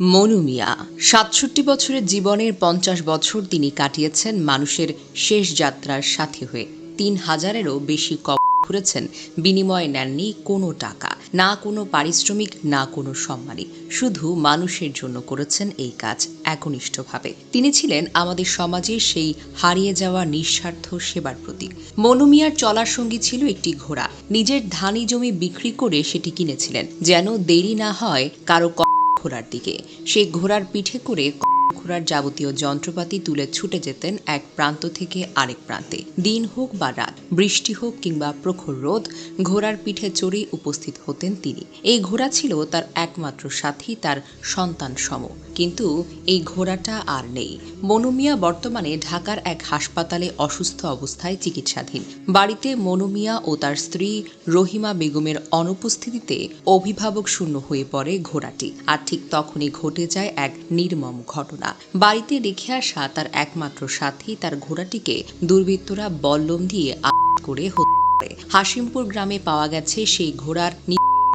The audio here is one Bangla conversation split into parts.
মনু মিয়া সাতষট্টি বছরের জীবনের পঞ্চাশ বছর তিনি কাটিয়েছেন মানুষের শেষ যাত্রার সাথী হয়ে। তিন হাজারেরও বেশি কবর ঘুরেছেন, বিনিময়ে নেননি কোনো টাকা। না কোনো পারিশ্রমিক, না কোনো সম্মানী। শুধু মানুষের জন্য করেছেন এই কাজ একনিষ্ঠভাবে। তিনি ছিলেন আমাদের সমাজের সেই হারিয়ে যাওয়া নিঃস্বার্থ সেবার প্রতীক। মনুমিয়ার চলার সঙ্গী ছিল একটি ঘোড়া। নিজের ধানি জমি বিক্রি করে সেটি কিনেছিলেন। যেন দেরি না হয় কারও ঘোড়ার দিকে। সেই ঘোড়ার পিঠে করে ঘোড়ার যাবতীয় যন্ত্রপাতি তুলে ছুটে যেতেন এক প্রান্ত থেকে আরেক প্রান্তে। দিন হোক বা রাত, বৃষ্টি হোক কিংবা প্রখর রোদ, ঘোড়ার পিঠে চড়েই উপস্থিত হতেন তিনি। এই ঘোড়া ছিল তার একমাত্র সাথী, তার সন্তান সম কিন্তু এই ঘোড়াটা আর নেই। মনুমিয়া বর্তমানে ঢাকার এক হাসপাতালে অসুস্থ অবস্থায় চিকিৎসাধীন। বাড়িতে মনুমিয়া ও তার স্ত্রী রহিমা বেগমের অনুপস্থিতিতে অভিভাবক শূন্য হয়ে পড়ে ঘোড়াটি। আর ঠিক তখনই ঘটে যায় এক নির্মম ঘটনা। বাড়িতে রেখে আসা তার একমাত্র সাথী তার ঘোড়াটিকে দুর্বৃত্তরা বল্লম দিয়ে আঘাত করে হত্যা করে। হাসিমপুর গ্রামে পাওয়া গেছে সেই ঘোড়ার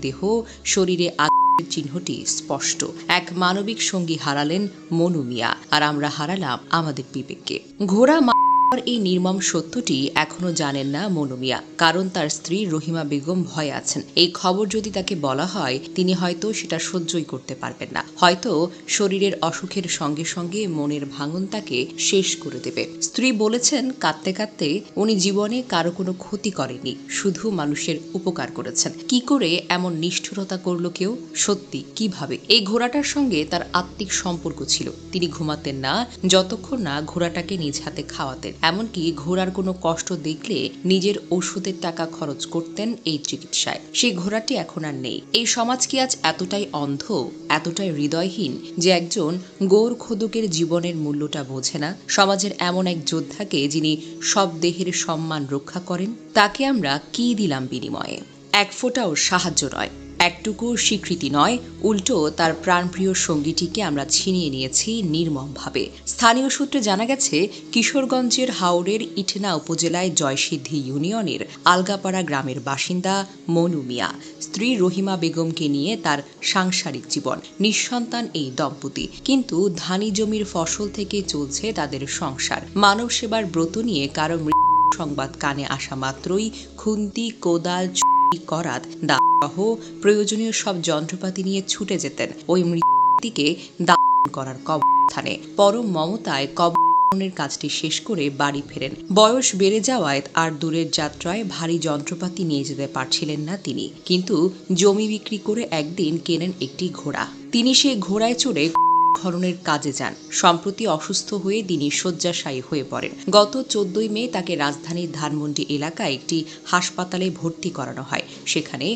দেহ। শরীরে আঘাতের চিহ্নটি স্পষ্ট। এক মানবিক সঙ্গী হারালেন মনু মিয়া। আর আমরা হারালাম আমাদের বিবেককে। ঘোড়া এই নির্মম সত্যটি এখনও জানেন না মনু মিয়া, কারণ তার স্ত্রী রহিমা বেগম ভয়ে আছেন। এই খবর যদি তাকে বলা হয়, তিনি হয়তো সেটা সহ্যই করতে পারবেন না। হয়তো শরীরের অসুখের সঙ্গে সঙ্গে মনের ভাঙন তাকে শেষ করে দেবে। স্ত্রী বলেছেন, কাঁদতে কাঁদতে উনি জীবনে কারও কোনো ক্ষতি করেনি শুধু মানুষের উপকার করেছেন। কি করে এমন নিষ্ঠুরতা করল কেউ? সত্যি, কীভাবে? এই ঘোড়াটার সঙ্গে তার আত্মিক সম্পর্ক ছিল। তিনি ঘুমাতেন না, যতক্ষণ না ঘোড়াটাকে নিজ হাতে খাওয়াতেন। এমনকি ঘোড়ার কোনো কষ্ট দেখলে নিজের ওষুধের টাকা খরচ করতেন এই চিকিৎসায়। সেই ঘোড়াটি এখন আর নেই। এই সমাজ কি আজ এতটাই অন্ধ, এতটাই হৃদয়হীন যে একজন গৌর খোদকের জীবনের মূল্যটা বোঝে না? সমাজের এমন এক যোদ্ধাকে যিনি সব দেহের সম্মান রক্ষা করেন, তাকে আমরা কি দিলাম বিনিময়ে? এক ফোঁটাও সাহায্য নয়। একটুকু স্বীকৃতি নয়, উল্টো তার প্রাণপ্রিয় সঙ্গীটিকে আমরা ছিনিয়ে নিয়েছি নির্মমভাবে। স্থানীয় সূত্রে জানা গেছে, কিশোরগঞ্জের হাওড়ের ইটনা উপজেলায় জয়সিদ্ধি ইউনিয়নের আলগাপাড়া গ্রামের বাসিন্দা মনু মিয়া। স্ত্রী রহিমা বেগমকে নিয়ে তার সাংসারিক জীবন, নিঃসন্তান এই দম্পতি। কিন্তু ধানি জমির ফসল থেকে চলছে তাদের সংসার। মানব সেবার ব্রত নিয়ে কারও সংবাদ কানে আসা মাত্রই খুন্তি, কোদাল ছুরি, করাত দাহ প্রয়োজনীয় সব যন্ত্রপাতি নিয়ে ছুটে যেতেন। ওই মৃত্যুটিকে দান করার কবরস্থানে। পরম মমতায় কবরের কাজটি শেষ করে বাড়ি ফেরেন। বয়স বেড়ে যাওয়ায় আর দূরের যাত্রায় ভারী যন্ত্রপাতি নিয়ে যেতে পারছিলেন না তিনি। কিন্তু জমি বিক্রি করে একদিন কেনেন একটি ঘোড়া। তিনি সেই ঘোড়ায় চড়ে খননের কাজে যান। সম্প্রতি অসুস্থ হয়ে তিনি শয্যাশায়ী হয়ে পড়েন। গত চোদ্দই মে তাকে রাজধানীর ধানমন্ডি এলাকায় একটি হাসপাতালে ভর্তি করানো হয়। সেখানে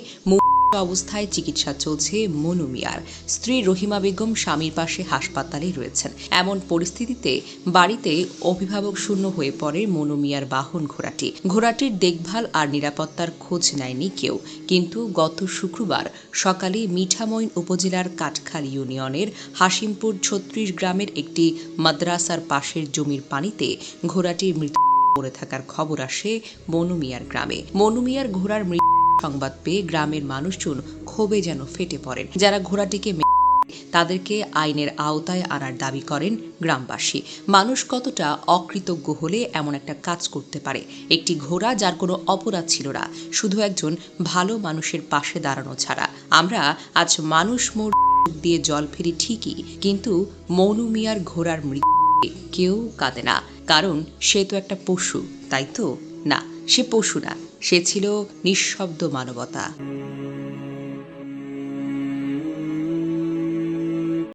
অবস্থায় চিকিৎসা চলছে মনু মিয়ার। স্ত্রী রহিমা বেগম স্বামীর পাশে হাসপাতালে রয়েছেন। এমন পরিস্থিতিতে বাড়িতে অভিভাবক শূন্য হয়ে পড়ে মনু মিয়ার বাহন ঘোড়াটি। ঘোড়াটির দেখভাল আর নিরাপত্তার খোঁজ নেয়নি কেউ। কিন্তু গত শুক্রবার সকালে মিঠামইন উপজেলার কাঠখাল ইউনিয়নের হাসিমপুর ছত্রিশ গ্রামের একটি মাদ্রাসার পাশের জমির পানিতে ঘোড়াটির মৃত পড়ে থাকার খবর আসে মনুমিয়ার গ্রামে। মনুমিয়ার ঘোড়ার মৃত্যু সংবাদ পেয়ে গ্রামের মানুষজন ক্ষোভে যেন ফেটে পড়েন। যারা ঘোড়াটিকে তাদেরকে আইনের আওতায় আনার দাবি করেন গ্রামবাসী। মানুষ কতটা অকৃতজ্ঞ হলে এমন একটা কাজ করতে পারে? একটি ঘোড়া যার কোনো অপরাধ ছিল না, শুধু একজন ভালো মানুষের পাশে দাঁড়ানো ছাড়া। আমরা আজ মানুষ মোড় দিয়ে জল ফেরি ঠিকই, কিন্তু মৌনু মিয়ার ঘোড়ার মৃত্যু কেউ কাঁদে না, কারণ সে তো একটা পশু, তাই তো? সে পশুরা সে ছিল নিঃশব্দ মানবতা।